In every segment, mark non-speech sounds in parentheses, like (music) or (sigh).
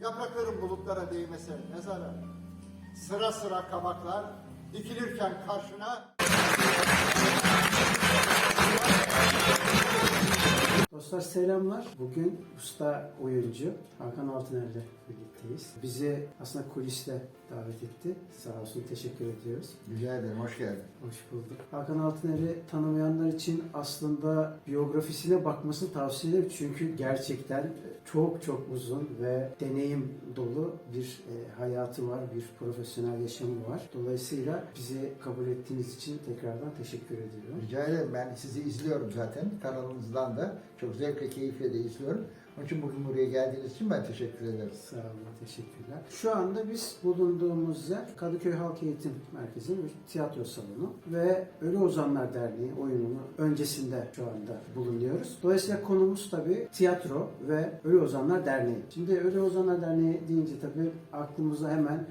Yaprakların bulutlara değmesi ne zarar? Sıra sıra kabaklar dikilirken karşına Dostlar selamlar. Bugün usta oyuncu Hakan Altıner'le birlikteyiz. Bizi aslında kuliste davet etti. Sağ olsun teşekkür ediyoruz. Rica ederim, hoş geldin. Hoş bulduk. Hakan Altıner'i tanımayanlar için aslında biyografisine bakmasını tavsiye ederim. Çünkü gerçekten çok çok uzun ve deneyim dolu bir e, hayatı var, bir profesyonel yaşamı var. Dolayısıyla bizi kabul ettiğiniz için tekrardan teşekkür ediyorum. Rica ederim, ben sizi izliyorum zaten. Kanalınızdan da çok zevkle, keyifle de izliyorum. Onun için bugün buraya geldiğiniz için ben teşekkür ederim. Sağ olun, teşekkürler. Şu anda biz bulunduğumuz yer Kadıköy Halk Eğitim Merkezi'nin bir tiyatro salonu ve Ölü Ozanlar Derneği oyununu öncesinde şu anda bulunuyoruz. Dolayısıyla konumuz tabii tiyatro ve Ölü Ozanlar Derneği. Şimdi Ölü Ozanlar Derneği deyince tabii aklımıza hemen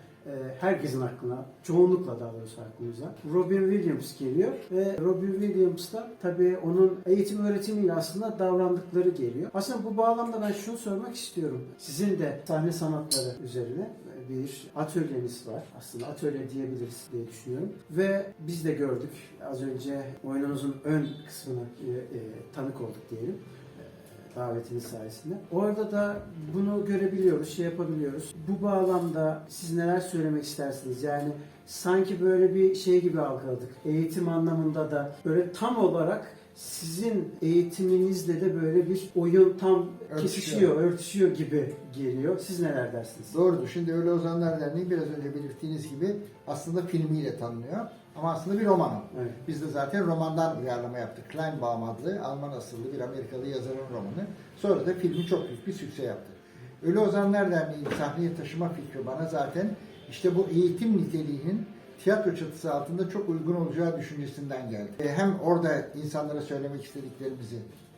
herkesin aklına, çoğunlukla daha doğrusu aklımıza Robin Williams geliyor ve Robin Williams da tabii onun eğitim öğretimiyle aslında davrandıkları geliyor. Aslında bu bağlamda ben şunu sormak istiyorum. Sizin de sahne sanatları üzerine bir atölyeniz var. Aslında atölye diyebiliriz diye düşünüyorum. Ve biz de gördük az önce oyununuzun ön kısmına e, e, tanık olduk diyelim davetiniz sayesinde. Orada da bunu görebiliyoruz, şey yapabiliyoruz. Bu bağlamda siz neler söylemek istersiniz? Yani sanki böyle bir şey gibi algıladık. Eğitim anlamında da böyle tam olarak sizin eğitiminizle de böyle bir oyun tam Örtüşüyor. kesişiyor, örtüşüyor gibi geliyor. Siz neler dersiniz? Doğrudur. Şimdi Ölü Ozanlar Derneği biraz önce belirttiğiniz gibi aslında filmiyle tanınıyor. Ama aslında bir roman. o. Evet. Biz de zaten romandan uyarlama yaptık. Kleinbaum adlı Alman asıllı bir Amerikalı yazarın romanı. Sonra da filmi çok büyük bir sükse yaptı. Ölü Ozanlar Derneği'ni sahneye taşıma fikri bana zaten işte bu eğitim niteliğinin tiyatro çatısı altında çok uygun olacağı düşüncesinden geldi. E, Hem orada insanlara söylemek istediklerimizi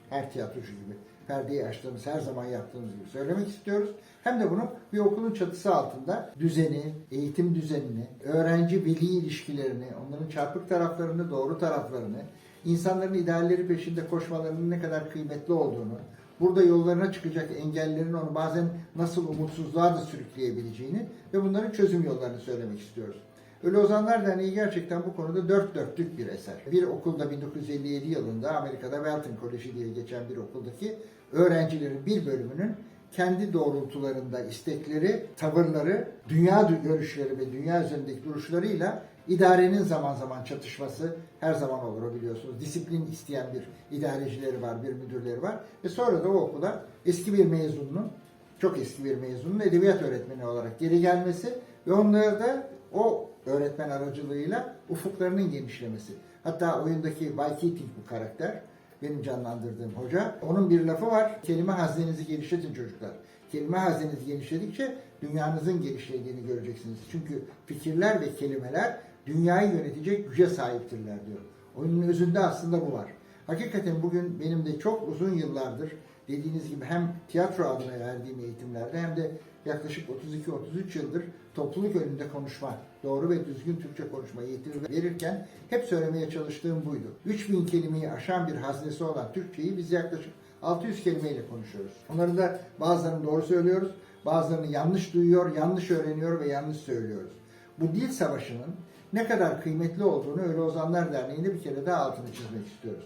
her tiyatrocu gibi perdeyi açtığımız, her zaman yaptığımız gibi söylemek istiyoruz. Hem de bunu bir okulun çatısı altında düzeni, eğitim düzenini, öğrenci-veli ilişkilerini, onların çarpık taraflarını, doğru taraflarını, insanların idealleri peşinde koşmalarının ne kadar kıymetli olduğunu, burada yollarına çıkacak engellerin onu bazen nasıl umutsuzluğa da sürükleyebileceğini ve bunların çözüm yollarını söylemek istiyoruz. Ölü Ozanlar Derneği gerçekten bu konuda dört dörtlük bir eser. Bir okulda 1957 yılında Amerika'da Welton Koleji diye geçen bir okuldaki öğrencilerin bir bölümünün kendi doğrultularında istekleri, tavırları, dünya görüşleri ve dünya üzerindeki duruşlarıyla idarenin zaman zaman çatışması her zaman olur biliyorsunuz. Disiplin isteyen bir idarecileri var, bir müdürleri var. Ve sonra da o okula eski bir mezunun, çok eski bir mezunun edebiyat öğretmeni olarak geri gelmesi ve onlara da o öğretmen aracılığıyla ufuklarının genişlemesi. Hatta oyundaki Keating bu karakter benim canlandırdığım hoca. Onun bir lafı var. Kelime haznenizi genişletin çocuklar. Kelime hazneniz genişledikçe dünyanızın genişlediğini göreceksiniz. Çünkü fikirler ve kelimeler dünyayı yönetecek güce sahiptirler diyor. Oyunun özünde aslında bu var. Hakikaten bugün benim de çok uzun yıllardır dediğiniz gibi hem tiyatro adına verdiğim eğitimlerde hem de yaklaşık 32-33 yıldır topluluk önünde konuşma, doğru ve düzgün Türkçe konuşma eğitimi verirken hep söylemeye çalıştığım buydu. 3000 kelimeyi aşan bir haznesi olan Türkçeyi biz yaklaşık 600 kelimeyle konuşuyoruz. Onların da bazılarını doğru söylüyoruz, bazılarını yanlış duyuyor, yanlış öğreniyor ve yanlış söylüyoruz. Bu dil savaşının ne kadar kıymetli olduğunu Ölü Ozanlar Derneği'nde bir kere daha altını çizmek istiyoruz.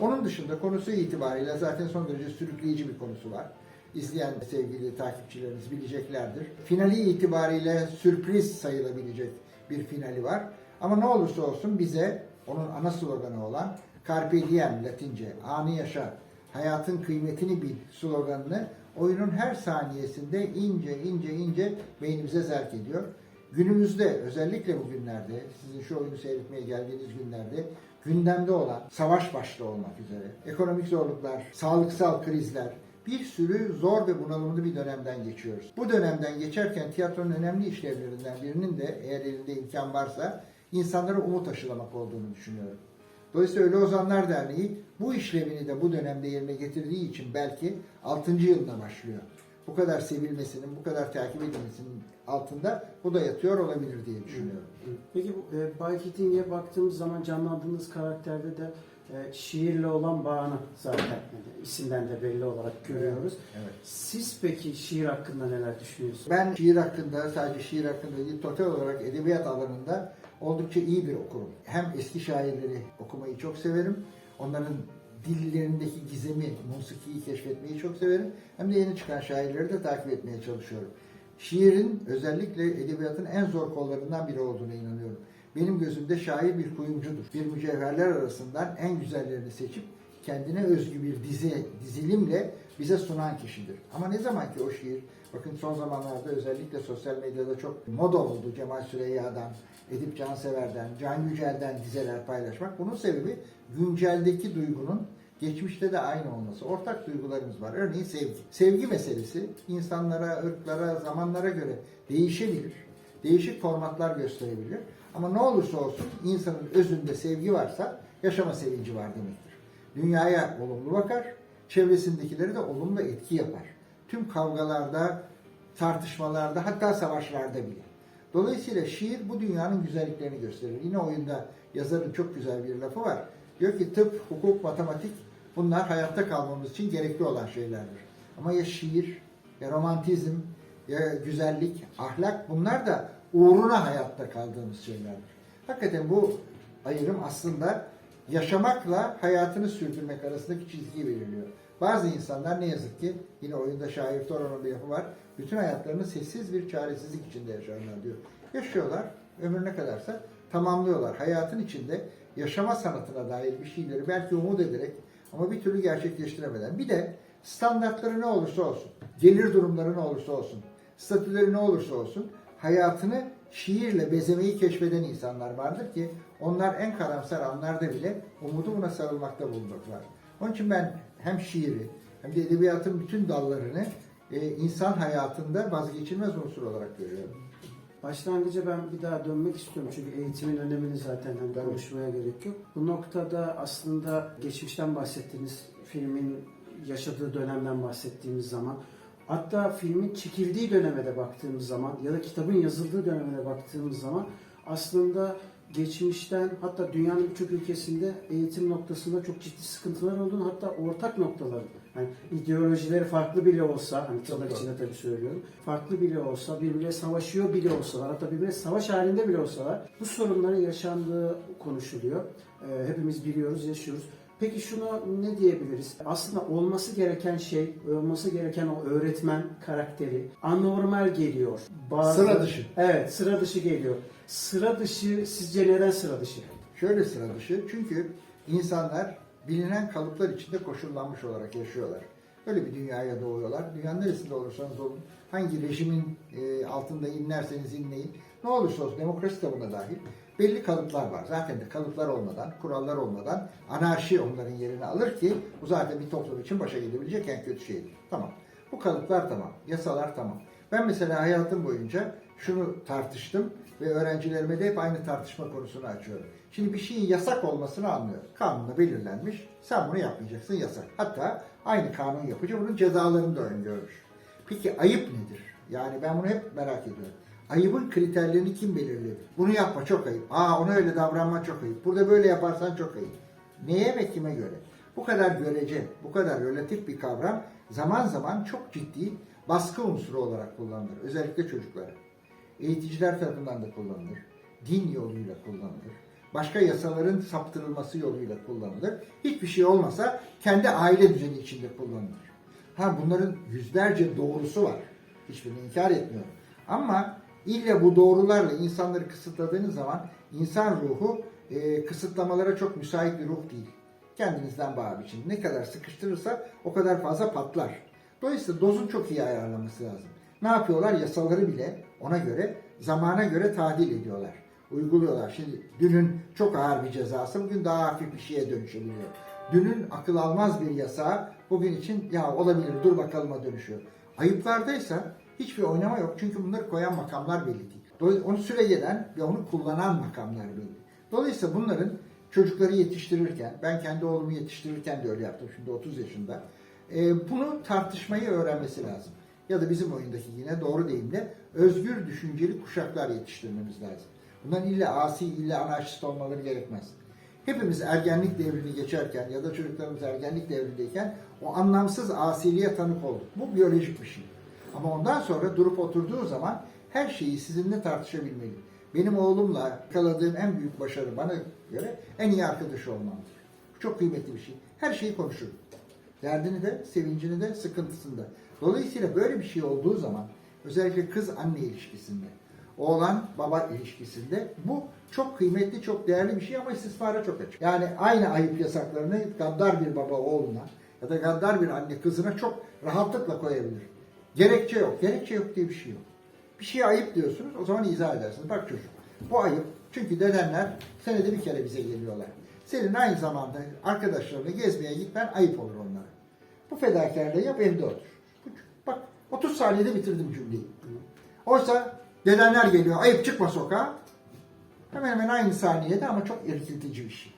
Onun dışında konusu itibariyle zaten son derece sürükleyici bir konusu var. İzleyen sevgili takipçilerimiz bileceklerdir. Finali itibariyle sürpriz sayılabilecek bir finali var. Ama ne olursa olsun bize onun ana sloganı olan Carpe Diem Latince, anı yaşa, hayatın kıymetini bil sloganını oyunun her saniyesinde ince ince ince beynimize zerk ediyor. Günümüzde özellikle bu günlerde sizin şu oyunu seyretmeye geldiğiniz günlerde gündemde olan savaş başta olmak üzere ekonomik zorluklar, sağlıksal krizler bir sürü zor ve bunalımlı bir dönemden geçiyoruz. Bu dönemden geçerken tiyatronun önemli işlevlerinden birinin de eğer elinde imkan varsa insanlara umut aşılamak olduğunu düşünüyorum. Dolayısıyla Ölü Ozanlar Derneği bu işlevini de bu dönemde yerine getirdiği için belki 6. yılına başlıyor. Bu kadar sevilmesinin, bu kadar takip edilmesinin altında bu da yatıyor olabilir diye düşünüyorum. Peki bu e, Bay Keating'e baktığımız zaman canlandığınız karakterde de e, şiirle olan bağını zaten yani isimden de belli olarak görüyoruz. Evet. Siz peki şiir hakkında neler düşünüyorsunuz? Ben şiir hakkında, sadece şiir hakkında değil, total olarak edebiyat alanında oldukça iyi bir okurum. Hem eski şairleri okumayı çok severim, onların dillerindeki gizemi, musikiyi keşfetmeyi çok severim. Hem de yeni çıkan şairleri de takip etmeye çalışıyorum. Şiirin özellikle edebiyatın en zor kollarından biri olduğuna inanıyorum. Benim gözümde şair bir kuyumcudur. Bir mücevherler arasından en güzellerini seçip kendine özgü bir dizi, dizilimle bize sunan kişidir. Ama ne zaman ki o şiir, bakın son zamanlarda özellikle sosyal medyada çok moda oldu Cemal Süreyya'dan, Edip Cansever'den, Can Yücel'den dizeler paylaşmak. Bunun sebebi günceldeki duygunun geçmişte de aynı olması. Ortak duygularımız var. Örneğin sevgi. Sevgi meselesi insanlara, ırklara, zamanlara göre değişebilir. Değişik formatlar gösterebilir. Ama ne olursa olsun insanın özünde sevgi varsa yaşama sevinci var demektir. Dünyaya olumlu bakar, çevresindekileri de olumlu etki yapar. Tüm kavgalarda, tartışmalarda, hatta savaşlarda bile. Dolayısıyla şiir bu dünyanın güzelliklerini gösterir. Yine oyunda yazarın çok güzel bir lafı var. Diyor ki tıp, hukuk, matematik bunlar hayatta kalmamız için gerekli olan şeylerdir. Ama ya şiir, ya romantizm, ya güzellik, ahlak bunlar da uğruna hayatta kaldığımız şeylerdir. Hakikaten bu ayrım aslında yaşamakla hayatını sürdürmek arasındaki çizgiyi belirliyor. Bazı insanlar ne yazık ki yine oyunda şair Toron'un bir yapı var. Bütün hayatlarını sessiz bir çaresizlik içinde yaşarlar diyor. Yaşıyorlar, ömür ne kadarsa tamamlıyorlar. Hayatın içinde yaşama sanatına dair bir şeyleri belki umut ederek ama bir türlü gerçekleştiremeden. Bir de standartları ne olursa olsun, gelir durumları ne olursa olsun, statüleri ne olursa olsun hayatını şiirle bezemeyi keşfeden insanlar vardır ki onlar en karamsar anlarda bile umudu buna sarılmakta bulunurlar. Onun için ben hem şiiri hem de edebiyatın bütün dallarını e, insan hayatında vazgeçilmez unsur olarak görüyorum. Başlangıca ben bir daha dönmek istiyorum çünkü eğitimin önemini zaten hani konuşmaya gerek yok. Bu noktada aslında geçmişten bahsettiğiniz filmin yaşadığı dönemden bahsettiğimiz zaman hatta filmin çekildiği döneme de baktığımız zaman ya da kitabın yazıldığı döneme de baktığımız zaman aslında geçmişten hatta dünyanın birçok ülkesinde eğitim noktasında çok ciddi sıkıntılar olduğunu hatta ortak noktaları yani ideolojileri farklı bile olsa hani tırnak içinde tabii söylüyorum farklı bile olsa birbirine savaşıyor bile olsalar hatta birbirine savaş halinde bile olsalar bu sorunların yaşandığı konuşuluyor. Ee, hepimiz biliyoruz, yaşıyoruz. Peki şunu ne diyebiliriz? Aslında olması gereken şey, olması gereken o öğretmen karakteri anormal geliyor. Sıra dışı. Evet, sıra dışı geliyor. Sıra dışı sizce neden sıra dışı? Şöyle sıra dışı çünkü insanlar bilinen kalıplar içinde koşullanmış olarak yaşıyorlar. Öyle bir dünyaya doğuyorlar. Dünyanın neresinde olursanız olun, hangi rejimin e, altında inlerseniz inleyin, ne olursa olsun demokrasi de buna dahil. Belli kalıplar var. Zaten de kalıplar olmadan, kurallar olmadan anarşi onların yerini alır ki bu zaten bir toplum için başa gelebilecek en kötü şeydir. Tamam. Bu kalıplar tamam. Yasalar tamam. Ben mesela hayatım boyunca şunu tartıştım ve öğrencilerime de hep aynı tartışma konusunu açıyorum. Şimdi bir şeyin yasak olmasını anlıyorum. Kanunda belirlenmiş. Sen bunu yapmayacaksın yasak. Hatta aynı kanun yapıcı bunun cezalarını da öngörmüş. Peki ayıp nedir? Yani ben bunu hep merak ediyorum. Ayıbın kriterlerini kim belirledi? Bunu yapma çok ayıp. Aa ona öyle davranma çok ayıp. Burada böyle yaparsan çok ayıp. Neye ve kime göre? Bu kadar görece, bu kadar relatif bir kavram zaman zaman çok ciddi baskı unsuru olarak kullanılır. Özellikle çocuklara. Eğiticiler tarafından da kullanılır. Din yoluyla kullanılır. Başka yasaların saptırılması yoluyla kullanılır. Hiçbir şey olmasa kendi aile düzeni içinde kullanılır. Ha bunların yüzlerce doğrusu var. Hiçbirini inkar etmiyorum. Ama illa bu doğrularla insanları kısıtladığınız zaman insan ruhu e, kısıtlamalara çok müsait bir ruh değil. Kendinizden bağ biçin. Ne kadar sıkıştırırsa o kadar fazla patlar. Dolayısıyla dozun çok iyi ayarlaması lazım. Ne yapıyorlar? Yasaları bile ona göre, zamana göre tadil ediyorlar. Uyguluyorlar. Şimdi dünün çok ağır bir cezası bugün daha hafif bir şeye dönüşebiliyor. Dünün akıl almaz bir yasağı bugün için ya olabilir dur bakalıma dönüşüyor. Ayıplardaysa hiçbir oynama yok. Çünkü bunları koyan makamlar belli değil. Onu süre gelen ve onu kullanan makamlar belli. Dolayısıyla bunların çocukları yetiştirirken, ben kendi oğlumu yetiştirirken de öyle yaptım şimdi 30 yaşında. e, bunu tartışmayı öğrenmesi lazım. Ya da bizim oyundaki yine doğru deyimle özgür düşünceli kuşaklar yetiştirmemiz lazım. Bunların illa asi, illa anarşist olmaları gerekmez. Hepimiz ergenlik devrini geçerken ya da çocuklarımız ergenlik devrindeyken o anlamsız asiliye tanık olduk. Bu biyolojik bir şey. Ama ondan sonra durup oturduğu zaman her şeyi sizinle tartışabilmeli. Benim oğlumla yakaladığım en büyük başarı bana göre en iyi arkadaş olmamdır. Çok kıymetli bir şey. Her şeyi konuşurum. Derdini de, sevincini de, sıkıntısını da. Dolayısıyla böyle bir şey olduğu zaman özellikle kız anne ilişkisinde, oğlan baba ilişkisinde bu çok kıymetli, çok değerli bir şey ama istismara çok açık. Yani aynı ayıp yasaklarını gaddar bir baba oğluna ya da gaddar bir anne kızına çok rahatlıkla koyabilir. Gerekçe yok. Gerekçe yok diye bir şey yok. Bir şeye ayıp diyorsunuz o zaman izah edersiniz. Bak çocuk bu ayıp. Çünkü dedenler senede bir kere bize geliyorlar. Senin aynı zamanda arkadaşlarına gezmeye gitmen ayıp olur onlara. Bu fedakarlığı yap evde otur. Bak 30 saniyede bitirdim cümleyi. Oysa dedenler geliyor ayıp çıkma sokağa. Hemen hemen aynı saniyede ama çok irkiltici bir şey.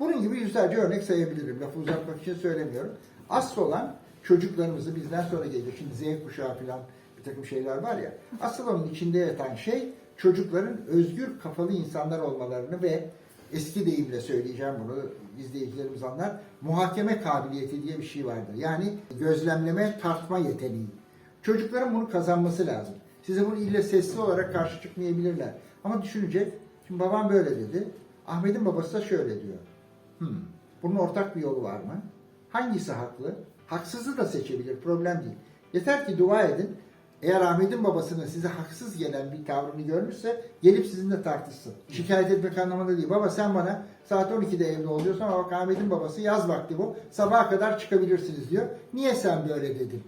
Bunun gibi yüzlerce örnek sayabilirim. Lafı uzatmak için söylemiyorum. Asıl olan çocuklarımızı bizden sonra geliyor. Şimdi Z kuşağı falan bir takım şeyler var ya. Asıl onun içinde yatan şey çocukların özgür kafalı insanlar olmalarını ve eski deyimle söyleyeceğim bunu izleyicilerimiz anlar. Muhakeme kabiliyeti diye bir şey vardır. Yani gözlemleme, tartma yeteneği. Çocukların bunu kazanması lazım. Size bunu ille sesli olarak karşı çıkmayabilirler. Ama düşünecek. Şimdi babam böyle dedi. Ahmet'in babası da şöyle diyor. Hmm, bunun ortak bir yolu var mı? Hangisi haklı? Haksızı da seçebilir. Problem değil. Yeter ki dua edin. Eğer Ahmet'in babasının size haksız gelen bir tavrını görmüşse gelip sizinle tartışsın. Şikayet etmek anlamında değil. Baba sen bana saat 12'de evde oluyorsun ama bak Ahmet'in babası yaz vakti bu. Sabaha kadar çıkabilirsiniz diyor. Niye sen böyle dedin?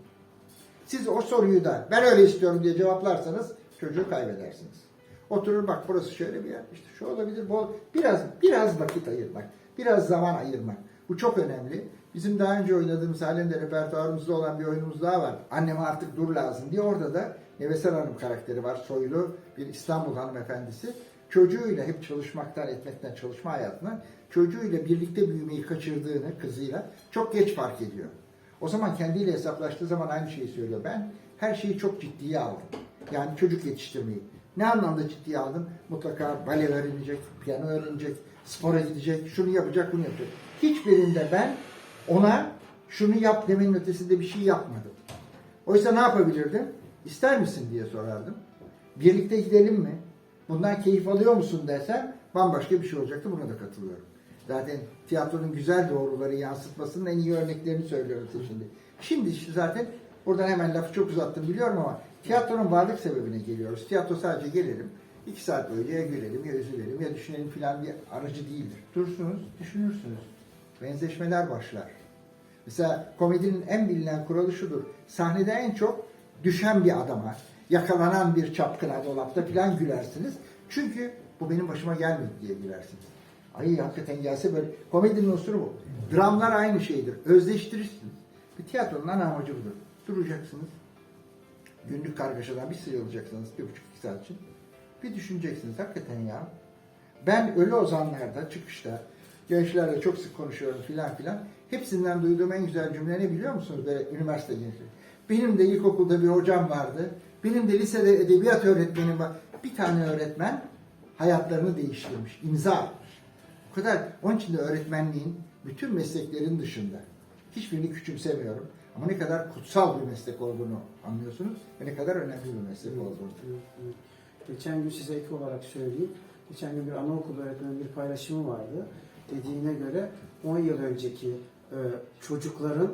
Siz o soruyu da ben öyle istiyorum diye cevaplarsanız çocuğu kaybedersiniz. Oturur bak burası şöyle bir yer işte şu olabilir bu ol- biraz biraz vakit ayırmak biraz zaman ayırmak bu çok önemli. Bizim daha önce oynadığımız halinde repertuarımızda olan bir oyunumuz daha var. Anneme artık dur lazım diye orada da Neveser Hanım karakteri var. Soylu bir İstanbul hanımefendisi. Çocuğuyla hep çalışmaktan etmekten çalışma hayatından çocuğuyla birlikte büyümeyi kaçırdığını kızıyla çok geç fark ediyor. O zaman kendiyle hesaplaştığı zaman aynı şeyi söylüyor. Ben her şeyi çok ciddiye aldım. Yani çocuk yetiştirmeyi. Ne anlamda ciddiye aldım? Mutlaka bale öğrenecek, piyano öğrenecek, spora gidecek, şunu yapacak, bunu yapacak. Hiçbirinde ben ona şunu yap demenin ötesinde bir şey yapmadım. Oysa ne yapabilirdim? İster misin diye sorardım. Birlikte gidelim mi? Bundan keyif alıyor musun desem bambaşka bir şey olacaktı. Buna da katılıyorum. Zaten tiyatronun güzel doğruları yansıtmasının en iyi örneklerini söylüyorum size şimdi. Şimdi zaten buradan hemen lafı çok uzattım biliyorum ama tiyatronun varlık sebebine geliyoruz. Tiyatro sadece gelelim, iki saat boyunca ya gülelim ya üzülelim ya düşünelim filan bir aracı değildir. Dursunuz, düşünürsünüz. Benzeşmeler başlar. Mesela komedinin en bilinen kuralı şudur. Sahnede en çok düşen bir adama, yakalanan bir çapkına dolapta filan gülersiniz. Çünkü bu benim başıma gelmedi diye gülersiniz. Ay hakikaten gelse böyle. Komedinin unsuru bu. Dramlar aynı şeydir. Özleştirirsiniz. Bir tiyatronun ana amacı budur. Duracaksınız. Günlük kargaşadan bir sıyrılacaksınız bir buçuk iki saat için. Bir düşüneceksiniz. Hakikaten ya. Ben ölü ozanlarda çıkışta gençlerle çok sık konuşuyorum filan filan. Hepsinden duyduğum en güzel cümle ne biliyor musunuz? Böyle üniversite gençleri. Benim de ilkokulda bir hocam vardı. Benim de lisede edebiyat öğretmenim var. Bir tane öğretmen hayatlarını değiştirmiş, imza atmış. O kadar, onun için de öğretmenliğin bütün mesleklerin dışında hiçbirini küçümsemiyorum. Ama ne kadar kutsal bir meslek olduğunu anlıyorsunuz ve ne kadar önemli bir meslek olduğunu. Geçen gün size ek olarak söyleyeyim. Geçen gün bir anaokulu öğretmenin bir paylaşımı vardı. Dediğine göre 10 yıl önceki e, çocukların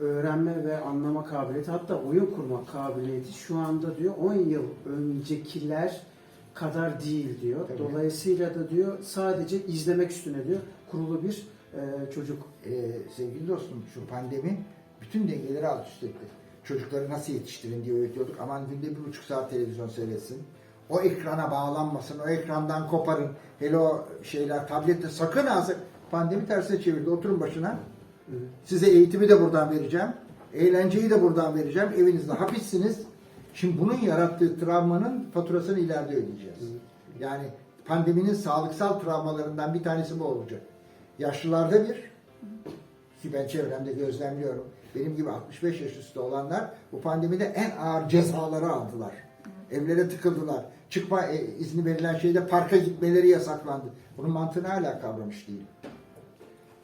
öğrenme ve anlama kabiliyeti hatta oyun kurma kabiliyeti şu anda diyor 10 yıl öncekiler kadar değil diyor. Tabii. Dolayısıyla da diyor sadece izlemek üstüne diyor kurulu bir e, çocuk. Ee, sevgili dostum şu pandemi bütün dengeleri alt üst etti. Çocukları nasıl yetiştirin diye öğretiyorduk. Aman günde bir buçuk saat televizyon seyretsin. O ekrana bağlanmasın, o ekrandan koparın. Hele o şeyler, tablette sakın ağzı. Pandemi tersine çevirdi. Oturun başına. Size eğitimi de buradan vereceğim. Eğlenceyi de buradan vereceğim. Evinizde hapissiniz. Şimdi bunun yarattığı travmanın faturasını ileride ödeyeceğiz. Yani pandeminin sağlıksal travmalarından bir tanesi bu olacak. Yaşlılarda bir, ki ben çevremde gözlemliyorum. Benim gibi 65 yaş üstü olanlar bu pandemide en ağır cezaları aldılar. Evlere tıkıldılar. Çıkma e, izni verilen şeyde parka gitmeleri yasaklandı. Bunun mantığını hala kavramış değilim.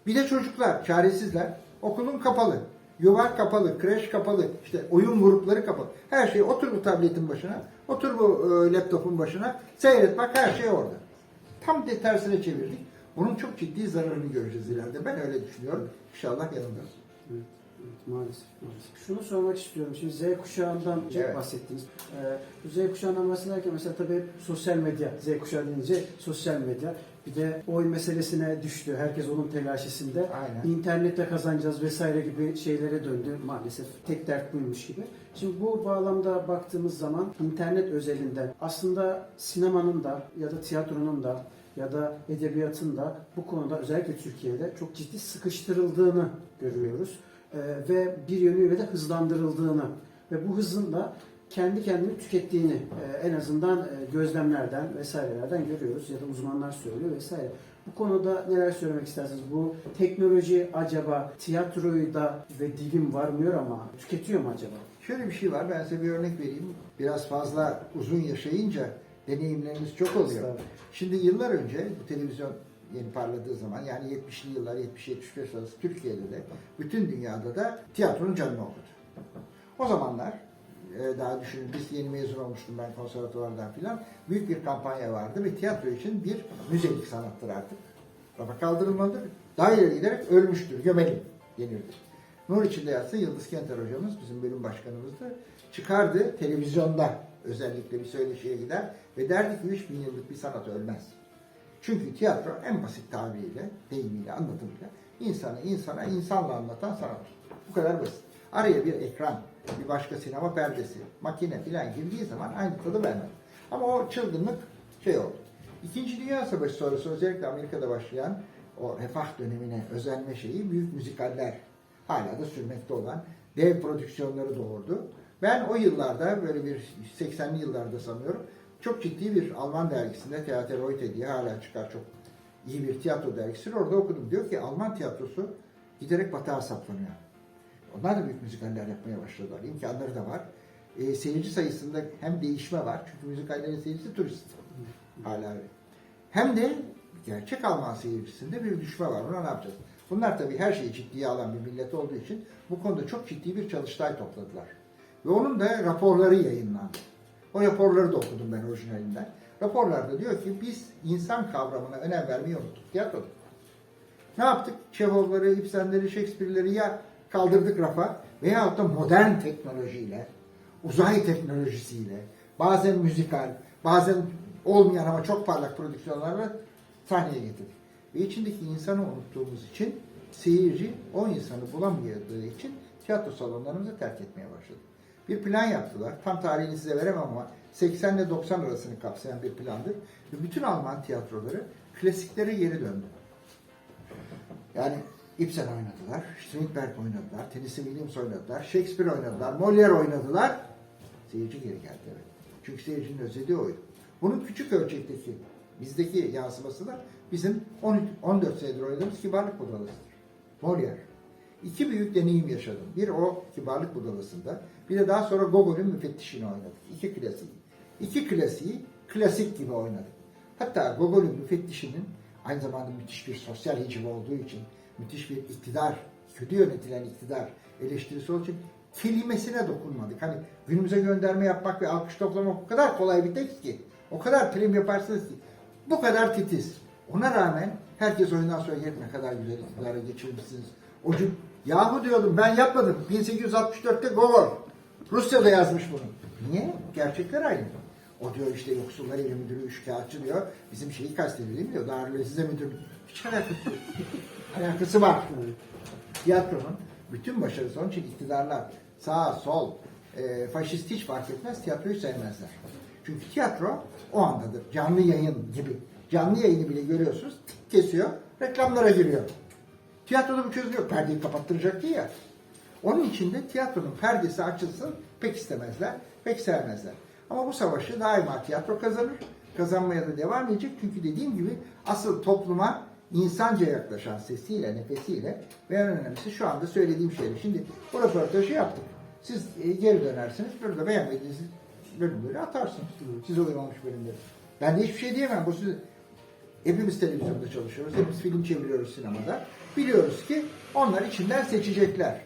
Bir de çocuklar, çaresizler. Okulun kapalı. Yuvar kapalı, kreş kapalı, işte oyun grupları kapalı. Her şey otur bu tabletin başına, otur bu e, laptopun başına, seyret bak her şey orada. Tam de tersine çevirdik. Bunun çok ciddi zararını göreceğiz ileride. Ben öyle düşünüyorum. İnşallah yanımda. Evet, evet, maalesef, maalesef. Şunu sormak istiyorum. Şimdi Z kuşağından Evet. bahsettiniz. Ee, bu Z kuşağından bahsederken mesela tabii sosyal medya, Z kuşağı deyince sosyal medya. Bir de oy meselesine düştü. Herkes onun telaşesinde. Aynen. İnternette kazanacağız vesaire gibi şeylere döndü maalesef. Tek dert buymuş gibi. Şimdi bu bağlamda baktığımız zaman internet özelinden aslında sinemanın da ya da tiyatronun da ya da edebiyatın da bu konuda özellikle Türkiye'de çok ciddi sıkıştırıldığını görüyoruz. Ee, ve bir yönüyle de hızlandırıldığını ve bu hızın da kendi kendini tükettiğini e, en azından e, gözlemlerden vesairelerden görüyoruz ya da uzmanlar söylüyor vesaire. Bu konuda neler söylemek istersiniz? Bu teknoloji acaba tiyatroyu da ve dilim varmıyor ama tüketiyor mu acaba? Şöyle bir şey var. Ben size bir örnek vereyim. Biraz fazla uzun yaşayınca deneyimlerimiz çok oluyor. Şimdi yıllar önce bu televizyon yeni parladığı zaman yani 70'li yıllar 70-75 arası Türkiye'de de bütün dünyada da tiyatronun canını okudu. O zamanlar e, daha düşünün biz yeni mezun olmuştum ben konservatuvardan filan. Büyük bir kampanya vardı ve tiyatro için bir müzelik sanattır artık. Rafa kaldırılmalıdır. Daha ileri giderek ölmüştür, gömelim denirdi. Nur içinde yatsa Yıldız Kenter hocamız bizim bölüm başkanımızdı. Çıkardı televizyonda özellikle bir söyleşiye gider ve derdi ki 3000 yıllık bir sanat ölmez. Çünkü tiyatro en basit tabiriyle, deyimiyle, anlatımıyla insanı insana insanla anlatan sanat. Bu kadar basit. Araya bir ekran, bir başka sinema perdesi, makine filan girdiği zaman aynı tadı vermez. Ama o çılgınlık şey oldu. İkinci Dünya Savaşı sonrası özellikle Amerika'da başlayan o refah dönemine özenme şeyi büyük müzikaller hala da sürmekte olan dev prodüksiyonları doğurdu. Ben o yıllarda böyle bir 80'li yıllarda sanıyorum çok ciddi bir Alman dergisinde Theater Heute diye hala çıkar çok iyi bir tiyatro dergisi. Orada okudum. Diyor ki Alman tiyatrosu giderek batığa saplanıyor. Onlar da büyük müzikaller yapmaya başladılar. İmkanları da var. E, seyirci sayısında hem değişme var. Çünkü müzikallerin seyircisi turist. Hala öyle. Hem de gerçek Alman seyircisinde bir düşme var. Buna ne yapacağız? Bunlar tabii her şeyi ciddiye alan bir millet olduğu için bu konuda çok ciddi bir çalıştay topladılar. Ve onun da raporları yayınlandı. O raporları da okudum ben orijinalinden. Raporlarda diyor ki biz insan kavramına önem vermeyi unuttuk. Tiyatroda. Ne yaptık? Çehovları, İbsenleri, Shakespeare'leri ya kaldırdık rafa veyahut da modern teknolojiyle, uzay teknolojisiyle, bazen müzikal, bazen olmayan ama çok parlak prodüksiyonlarla sahneye getirdik. Ve içindeki insanı unuttuğumuz için seyirci o insanı bulamadığı için tiyatro salonlarımızı terk etmeye başladı. Bir plan yaptılar. Tam tarihini size veremem ama 80 ile 90 arasını kapsayan bir plandır. Ve bütün Alman tiyatroları klasiklere geri döndü. Yani Ibsen oynadılar, Strindberg oynadılar, Tennessee Williams oynadılar, Shakespeare oynadılar, Molière oynadılar. Seyirci geri geldi evet. Çünkü seyircinin özlediği oydu. Bunun küçük ölçekteki, bizdeki yansıması da bizim 13, 14 senedir oynadığımız kibarlık budalasıdır. Molière. İki büyük deneyim yaşadım. Bir o kibarlık budalasında, bir de daha sonra Gogol'ün müfettişini oynadık. İki klasiği. İki klasiği klasik gibi oynadık. Hatta Gogol'ün müfettişinin aynı zamanda müthiş bir sosyal hiciv olduğu için, müthiş bir iktidar, kötü yönetilen iktidar eleştirisi olduğu için kelimesine dokunmadık. Hani günümüze gönderme yapmak ve alkış toplamak o kadar kolay bir tekst ki, o kadar prim yaparsınız ki, bu kadar titiz. Ona rağmen herkes oyundan sonra "Yet ne kadar güzel iktidara geçirmişsiniz. O Yahu diyordum ben yapmadım. 1864'te Gogol. Rusya'da yazmış bunu. Niye? Gerçekler aynı. O diyor işte yoksullar evi müdürü üçkağıtçı diyor. Bizim şeyi kastediyor değil mi diyor. Darül size müdür. Hiç alakası yok. (laughs) alakası var. Tiyatronun bütün başarısı onun için iktidarlar sağ, sol, e, faşist hiç fark etmez. Tiyatroyu sevmezler. Çünkü tiyatro o andadır. Canlı yayın gibi. Canlı yayını bile görüyorsunuz. Tık kesiyor. Reklamlara giriyor. Tiyatroda bu çözülüyor. Perdeyi kapattıracaktı ya. Onun için de tiyatronun perdesi açılsın pek istemezler, pek sevmezler. Ama bu savaşı daima tiyatro kazanır. Kazanmaya da devam edecek. Çünkü dediğim gibi asıl topluma insanca yaklaşan sesiyle, nefesiyle ve en önemlisi şu anda söylediğim şeyler. Şimdi bu röportajı yaptık. Siz e, geri dönersiniz. Burada beğenmediğiniz bölümleri atarsınız. Size uymamış bölümleri. Ben de hiçbir şey diyemem. Bu siz, Hepimiz televizyonda çalışıyoruz. Hepimiz film çeviriyoruz sinemada. Biliyoruz ki onlar içinden seçecekler.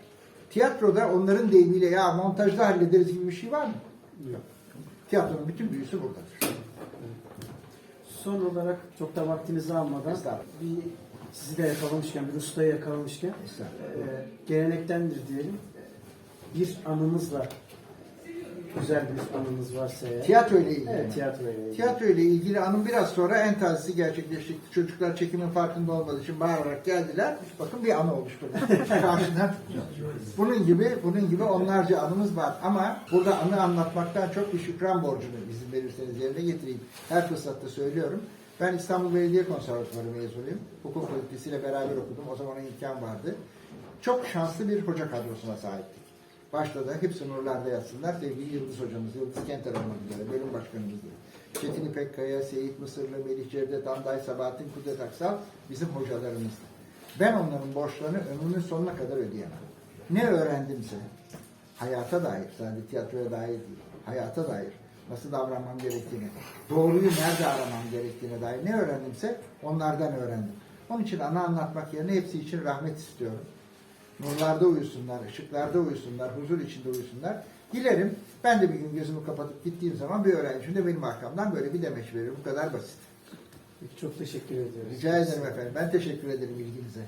Tiyatroda onların deyimiyle ya montajda hallederiz gibi bir şey var mı? Yok. Tiyatronun bütün büyüsü buradadır. Son olarak çok da vaktinizi almadan bir sizi de yakalamışken, bir ustayı yakalamışken e, gelenektendir diyelim. Bir anınızla güzel bir anınız varsa eğer. Tiyatro ile ilgili. Evet, tiyatro ile ilgili. Tiyatro ile ilgili anım biraz sonra en tazesi gerçekleşti. Çocuklar çekimin farkında olmadığı için bağırarak geldiler. Bakın bir anı oluşturdu. (laughs) Karşıdan. Bunun gibi, bunun gibi onlarca anımız var. Ama burada anı anlatmaktan çok bir şükran borcunu izin verirseniz yerine getireyim. Her fırsatta söylüyorum. Ben İstanbul Belediye Konservatuvarı mezunuyum. Hukuk fakültesiyle beraber okudum. O zaman imkan vardı. Çok şanslı bir hoca kadrosuna sahiptik. Başta da hepsi nurlarda yatsınlar. Sevgili Yıldız hocamız, Yıldız Kenter üzere, bölüm başkanımızdı. Çetin İpekkaya, Seyit Mısırlı, Melih Cevdet, Anday, Sabahattin Kudret Aksal bizim hocalarımızdı. Ben onların borçlarını ömrümün sonuna kadar ödeyemem. Ne öğrendimse, hayata dair, sadece tiyatroya dair değil, hayata dair nasıl davranmam gerektiğini, doğruyu nerede aramam gerektiğine dair ne öğrendimse onlardan öğrendim. Onun için ana anlatmak yerine hepsi için rahmet istiyorum. Nurlarda uyusunlar, ışıklarda uyusunlar, huzur içinde uyusunlar. Dilerim ben de bir gün gözümü kapatıp gittiğim zaman bir öğrencim de benim arkamdan böyle bir demeç verir. Bu kadar basit. Çok teşekkür ediyoruz. Rica ederim efendim. Ben teşekkür ederim ilginize.